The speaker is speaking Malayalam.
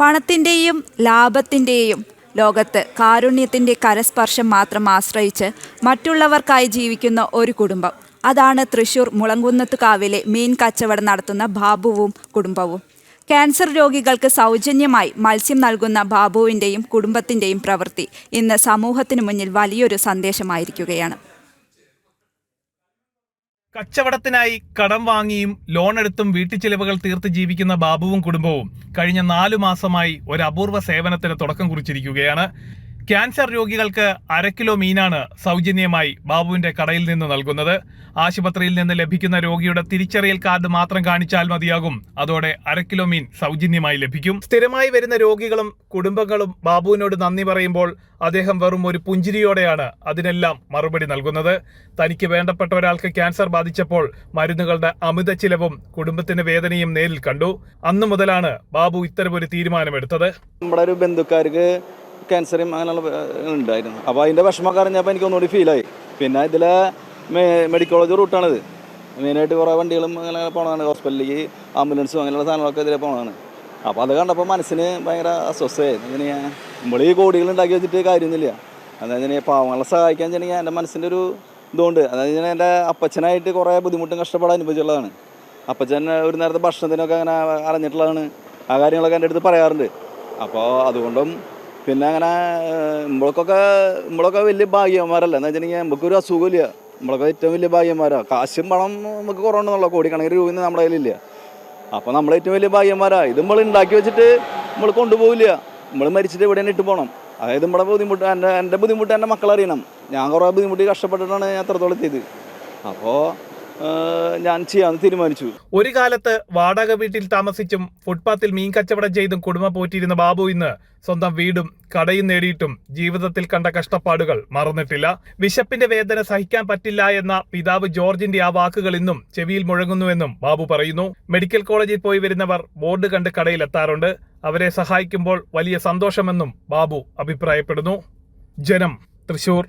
പണത്തിന്റെയും ലാഭത്തിന്റെയും ലോകത്ത് കാരുണ്യത്തിന്റെ കരസ്പർശം മാത്രം ആശ്രയിച്ച് മറ്റുള്ളവർക്കായി ജീവിക്കുന്ന ഒരു കുടുംബം. അതാണ് തൃശൂർ മുളങ്കുന്നത്തുകാവിലെ മീൻ കച്ചവടം നടത്തുന്ന ബാബുവും കുടുംബവും. ക്യാൻസർ രോഗികൾക്ക് സൗജന്യമായി മത്സ്യം നൽകുന്ന ബാബുവിന്റെയും കുടുംബത്തിന്റെയും പ്രവൃത്തി ഇന്ന് സമൂഹത്തിനു മുന്നിൽ വലിയൊരു സന്ദേശമായിരിക്കുകയാണ്. കച്ചവടത്തിനായി കടം വാങ്ങിയും ലോൺ എടുത്തും വീട്ടുചിലവുകൾ തീർത്ത് ജീവിക്കുന്ന ബാബുവും കുടുംബവും കഴിഞ്ഞ നാലു മാസമായി ഒരു അപൂർവ സേവനത്തിന് തുടക്കം കുറിച്ചിരിക്കുകയാണ്. ക്യാൻസർ രോഗികൾക്ക് അര കിലോ മീനാണ് സൗജന്യമായി ബാബുവിന്റെ കടയിൽ നിന്ന് നൽകുന്നത്. ആശുപത്രിയിൽ നിന്ന് ലഭിക്കുന്ന രോഗിയുടെ തിരിച്ചറിയൽ കാർഡ് മാത്രം കാണിച്ചാൽ മതിയാകും. അതോടെ അര കിലോ മീൻ സൗജന്യമായി ലഭിക്കും. സ്ഥിരമായി വരുന്ന രോഗികളും കുടുംബങ്ങളും ബാബുവിനോട് നന്ദി പറയുമ്പോൾ അദ്ദേഹം വെറും ഒരു പുഞ്ചിരിയോടെയാണ് അതിനെല്ലാം മറുപടി നൽകുന്നത്. തനിക്ക് വേണ്ടപ്പെട്ട ഒരാൾക്ക് ക്യാൻസർ ബാധിച്ചപ്പോൾ മരുന്നുകളുടെ അമിത ചിലവും കുടുംബത്തിന്റെ വേദനയും നേരിൽ കണ്ടു. അന്നു മുതലാണ് ബാബു ഇത്തരമൊരു തീരുമാനമെടുത്തത്. നമ്മുടെ ഒരു ബന്ധുക്കാർക്ക് ക്യാൻസറും അങ്ങനെയുള്ള ഉണ്ടായിരുന്നു അപ്പോൾ അതിന്റെ വിഷമമൊക്കെ അറിഞ്ഞപ്പോൾ എനിക്ക് ഒന്നുകൂടി ഫീലായി പിന്നെ ഇതിലെ മെഡിക്കൽ കോളേജ് റൂട്ടാണിത് മെയിനായിട്ട് കുറേ വണ്ടികളും അങ്ങനെ പോകണതാണ് ഹോസ്പിറ്റലിലേക്ക് ആംബുലൻസും അങ്ങനെയുള്ള സാധനങ്ങളൊക്കെ ഇതിലെ പോകണതാണ് അപ്പോൾ അത് കണ്ടപ്പോൾ മനസ്സിന് ഭയങ്കര അസ്വസ്ഥയായി. ഇങ്ങനെ നമ്മൾ ഈ കോടികൾ ഉണ്ടാക്കി വെച്ചിട്ട് കാര്യമൊന്നുമില്ല. അതായത് ഇങ്ങനെ പാവങ്ങളെ സഹായിക്കാൻ വെച്ചിട്ടുണ്ടെങ്കിൽ എന്റെ മനസ്സിന്റെ ഒരു ഇതുകൊണ്ട് അതായത് ഞാൻ എന്റെ അപ്പച്ചനായിട്ട് കുറേ ബുദ്ധിമുട്ടും കഷ്ടപ്പാട് അനുഭവിച്ചുള്ളതാണ്. അപ്പച്ചൻ ഒരു നേരത്തെ ഭക്ഷണത്തിനൊക്കെ അങ്ങനെ അറിഞ്ഞിട്ടുള്ളതാണ്. ആ കാര്യങ്ങളൊക്കെ എന്റെ അടുത്ത് പറയാറുണ്ട്. അപ്പോൾ അതുകൊണ്ടും പിന്നെ അങ്ങനെ നമ്മളൊക്കെ നമ്മളൊക്കെ വലിയ ഭാഗ്യന്മാരല്ല? എന്ന് വെച്ചിട്ടുണ്ടെങ്കിൽ നമുക്കൊരു അസുഖമില്ല. നമ്മളൊക്കെ ഏറ്റവും വലിയ ഭാഗ്യന്മാരാണ് കാശും പണം നമുക്ക് കുറവുണ്ടെന്നുള്ള. കോടിക്കണക്കിന് രൂപ നമ്മുടെ കയ്യിലില്ല. അപ്പോൾ നമ്മൾ ഏറ്റവും വലിയ ഭാഗ്യന്മാരാ. ഇത് നമ്മൾ ഉണ്ടാക്കി വെച്ചിട്ട് നമ്മൾ കൊണ്ടുപോകില്ല നമ്മൾ മരിച്ചിട്ട് എവിടെയാണ് ഇട്ട് പോകണം അതായത് നമ്മുടെ ബുദ്ധിമുട്ട് എന്റെ എന്റെ ബുദ്ധിമുട്ട് എന്റെ മക്കളറിയണം. ഞാൻ കുറേ ബുദ്ധിമുട്ടി കഷ്ടപ്പെട്ടിട്ടാണ് ഞാൻ എത്രത്തോളം എത്തിയത്. അപ്പോൾ ഞാൻ ചെയ്യാൻ തീരുമാനിച്ചു. ഒരു കാലത്ത് വാടക വീട്ടിൽ താമസിച്ചും ഫുട്പാത്തിൽ മീൻ കച്ചവടം ചെയ്തും കുടുംബ പോറ്റിയിരുന്ന ബാബു ഇന്ന് സ്വന്തം വീടും കടയും നേടിയിട്ടും ജീവിതത്തിൽ കണ്ട കഷ്ടപ്പാടുകൾ മറന്നിട്ടില്ല. വിശപ്പിന്റെ വേദന സഹിക്കാൻ പറ്റില്ല എന്ന പിതാവ് ജോർജിന്റെ ആ വാക്കുകൾ ഇന്നും ചെവിയിൽ മുഴങ്ങുന്നുവെന്നും ബാബു പറയുന്നു. മെഡിക്കൽ കോളേജിൽ പോയി വരുന്നവർ ബോർഡ് കണ്ട് കടയിലെത്താറുണ്ട് അവരെ സഹായിക്കുമ്പോൾ വലിയ സന്തോഷമെന്നും ബാബു അഭിപ്രായപ്പെടുന്നു. ജനം തൃശൂർ.